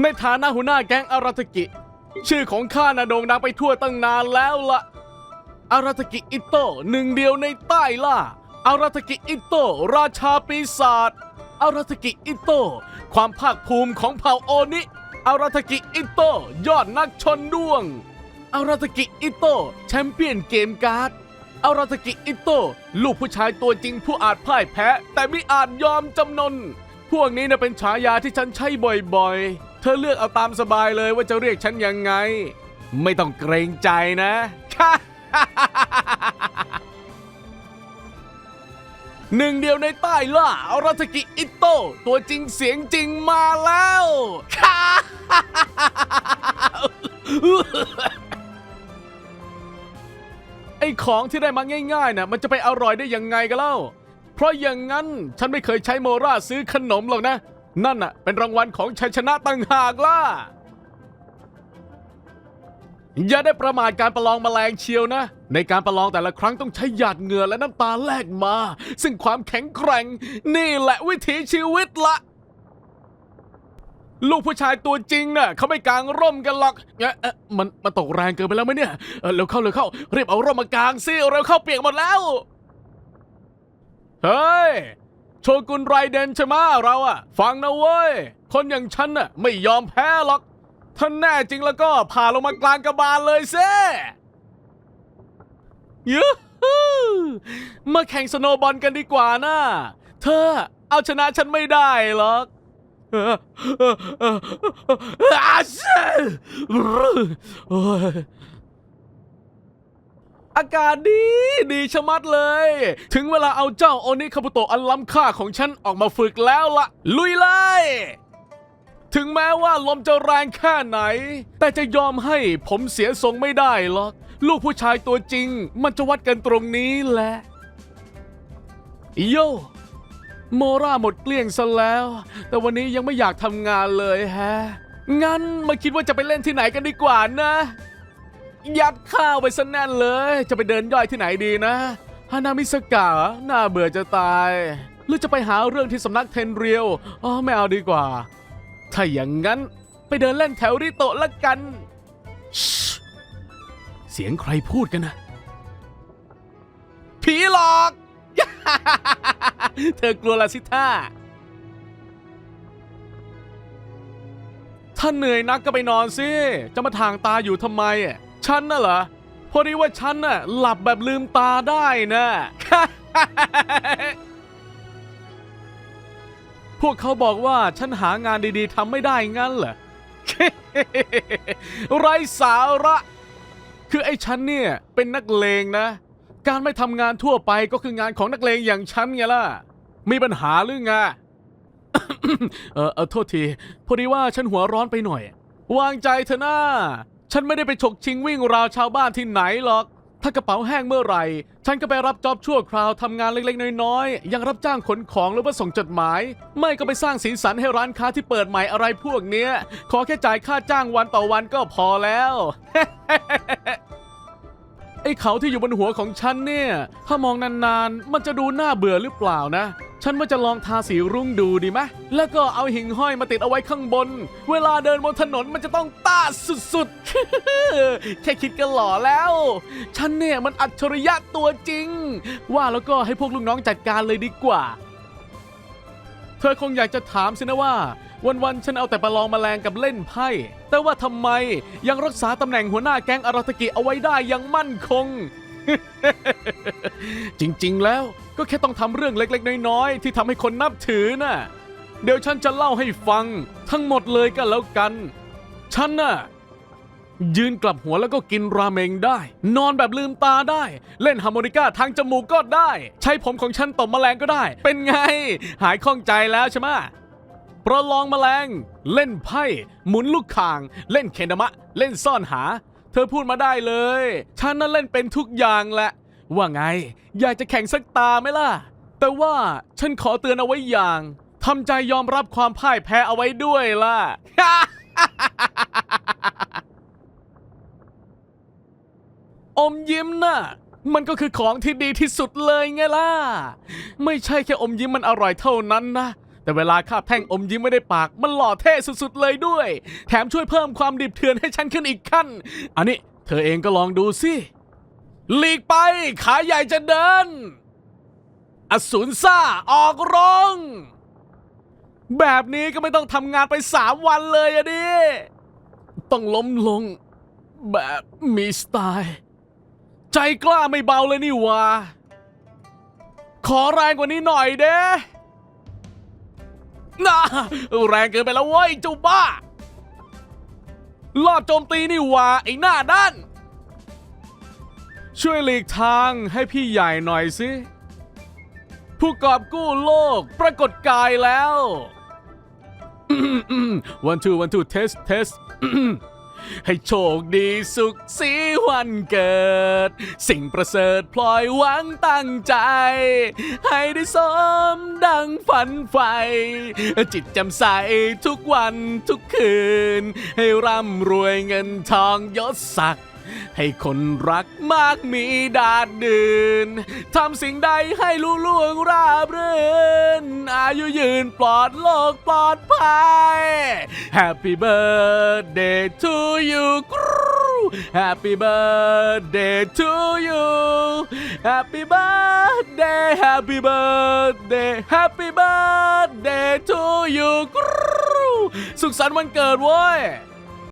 ในฐานะหัวหน้าแก๊งอาราตกิ ชื่อของข้าน่ะโด่งดังไปทั่วตั้งนานแล้วละอาราตกิอิโต้หนึ่งเดียวในใต้ล่าอาราตกิอิโต้ราชาปีศาจอาราตกิอิโต้ความภาคภูมิของเผ่าโอนิอาราตกิอิโต้ยอดนักชนด้วงอาราตกิอิโต้แชมเปี้ยนเกมการ์ดอาราตกิอิโต้ลูกผู้ชายตัวจริงผู้อาจพ่ายแพ้ แต่ไม่อาจยอมจำนน พวกนี้นะเป็นฉายาที่ฉันใช้บ่อยๆ เธอเลือกเอาตามสบายเลยว่าจะเรียกฉันยังไง ไม่ต้องเกรงใจนะหนึ่งเดียวในใต้ล่าอาราทกิอิโต้ตัวจริงเสียงจริงมาแล้วไอของที่ได้มาง่ายๆน่ะมันจะไปอร่อยได้ยังไงกันเล่า เพราะอย่างนั้นฉันไม่เคยใช้โมราซื้อขนมหรอกนะ นั่นน่ะ เป็นรางวัลของชัยชนะต่างหากล่ะ อย่าได้ประมาทการประลองแมลงเชียวนะ ในการประลองแต่ละครั้งต้องใช้หยาดเหงื่อและน้ำตาแลกมา ซึ่งความแข็งแกร่ง นี่แหละวิถีชีวิตละลูกผู้ชายตัวจริงน่ะเขาไม่กางร่มกันหรอกเอ๊ะเอ๊ะมันมันตกแรงเกินไปแล้วไหมเนี่ยเออเร็วเข้าเร็วเข้ารีบเอาร่มมากางสิเร็วเข้าเปียกหมดแล้ว เฮ้ย โชกุนไรเดนใช่ไหมเราอะฟังนะเว้ย คนอย่างฉันน่ะไม่ยอมแพ้หรอก ถ้าแน่จริงแล้วก็ผ่าลงมากลางกระบาลเลยเซ่ยูฮูมาแข่งสโนบอลกันดีกว่านะเธอเอาชนะฉันไม่ได้หรอกอาเซ่ อากาศดีดีชะมัดเลย ถึงเวลาเอาเจ้าโอนิคาบุโตะอันล้ำค่าของฉันออกมาฝึกแล้วละลุยเลย ถึงแม้ว่าลมจะแรงแค่ไหน แต่จะยอมให้ผมเสียทรงไม่ได้หรอก ลูกผู้ชายตัวจริง มันจะวัดกันตรงนี้แหละ โยโมราหมดเกลี้ยงซะแล้ว แต่วันนี้ยังไม่อยากทำงานเลยแฮะ งั้นมาคิดว่าจะไปเล่นที่ไหนกันดีกว่านะ ยัดข้าวไปซะแน่นเลย จะไปเดินย่อยที่ไหนดีนะฮานามิสกะน่าเบื่อจะตาย หรือจะไปหาเรื่องที่สำนักเทนเรียวอ๋อไม่เอาดีกว่า ถ้าอย่างนั้นไปเดินเล่นแถวริโตะละกัน เสียงใครพูดกันนะ ผีหลอก เธอกลัวละสิท่า ถ้าเหนื่อยนักก็ไปนอนสิ จะมาทางตาอยู่ทำไมอะ ฉันน่ะเหรอ พอดีว่าฉันน่ะหลับแบบลืมตาได้นะ พวกเขาบอกว่าฉันหางานดีๆทำไม่ได้งั้นเหรอ ไรสาระ คือไอ้ฉันเนี่ยเป็นนักเลงนะ การไม่ทำงานทั่วไปก็คืองานของนักเลงอย่างฉันไงล่ะ มีปัญหาหรือไง เออเออโทษที พอดีว่าฉันหัวร้อนไปหน่อย วางใจเถอะนะ ฉันไม่ได้ไปฉกชิงวิ่งราวชาวบ้านที่ไหนหรอก ถ้ากระเป๋าแห้งเมื่อไหร่ ฉันก็ไปรับจ็อบชั่วคราวทำงานเล็กๆ น้อยๆย่างรับจ้างขนของหรือว่าส่งจดหมาย ไม่ก็ไปสร้างสีสันให้ร้านค้าที่เปิดใหม่อะไรพวกเนี้ย ขอแค่จ่ายค่าจ้างวันต่อวันก็พอแล้ว ไอ้เขาที่อยู่บนหัวของฉันเนี่ย ถ้ามองนานๆ มันจะดูน่าเบื่อหรือเปล่านะ ฉันว่าจะลองทาสีรุ้งดูดีไหมแล้วก็เอาหิ่งห้อยมาติดเอาไว้ข้างบน เวลาเดินบนถนนมันจะต้องต้าสุดๆ แค่คิดก็หล่อแล้ว ฉันเนี่ยมันอัจฉริยะตัวจริง ว่าแล้วก็ให้พวกลูกน้องจัดการเลยดีกว่า เธอคงอยากจะถามสินะว่า วันๆฉันเอาแต่ประลองมแมลงกับเล่นไพ่แต่ว่าทำไมยังรักษาตำแหน่งหัวหน้าแก๊งอาราตกิเอาไว้ได้ยังมั่นคง จริงๆ แล้วก็แค่ต้องทำเรื่องเล็กๆ น้อยๆ ที่ทำให้คนนับถือน่ะ เดี๋ยวฉันจะเล่าให้ฟังทั้งหมดเลยก็แล้วกัน ฉันน่ะ ยืนกลับหัวแล้วก็กินราเมงได้ นอนแบบลืมตาได้ เล่นฮาร์โมนิก้าทางจมูกก็ได้ ใช้ผมของฉันตบแมลงก็ได้ เป็นไง หายข้องใจแล้วใช่ไหมประลองแมลง เล่นไพ่ หมุนลูกข่าง เล่นเคนดามะ เล่นซ่อนหา เธอพูดมาได้เลย ฉันน่ะเล่นเป็นทุกอย่างแหละ ว่าไง อยากจะแข่งสักตาไหมล่ะ แต่ว่าฉันขอเตือนเอาไว้อย่างทำใจยอมรับความพ่ายแพ้เอาไว้ด้วยล่ะ อมยิ้มน่ะ มันก็คือของที่ดีที่สุดเลยไงล่ะ ไม่ใช่แค่อมยิ้มมันอร่อยเท่านั้นนะ แต่เวลาคาบแท่งอมยิ้มไม่ได้ปาก มันหล่อเท่สุดๆเลยด้วย แถมช่วยเพิ่มความดิบเถื่อนให้ฉันขึ้นอีกขั้น อันนี้เธอเองก็ลองดูสิหลีกไป ขาใหญ่จะเดิน อสูรซ่าออกร้อง แบบนี้ก็ไม่ต้องทำงานไปสามวันเลยอะดิ ต้องล้มลง แบบมีสไตล์ ใจกล้าไม่เบาเลยนี่วะขอแรงกว่านี้หน่อยเด้ น่าแรงเกินไปแล้วเว้ยเจ้าบ้าลอบโจมตีนี่หว่าไอ้หน้าด้าน ช่วยหลีกทางให้พี่ใหญ่หน่อยสิ ผู้กอบกู้โลกปรากฏกายแล้ววันทูวันทูเทสเทส ให้โชคดีสุขสีวันเกิด สิ่งประเสริฐพลอยหวังตั้งใจ ให้ได้สมดังฝันใฝ่จิตแจำใสทุกวันทุกคืน ให้ร่ำรวยเงินทองยศศักดิ์ ให้คนรักมากมีดาดดืนทำสิ่งใดให้ลุล่วงราบรื่น อายุยืนปลอดโลกปลอดภัย Happy birthday to you Happy birthday to you Happy birthday Happy birthday Happy birthday to you สุขสันต์วันเกิดเว้ย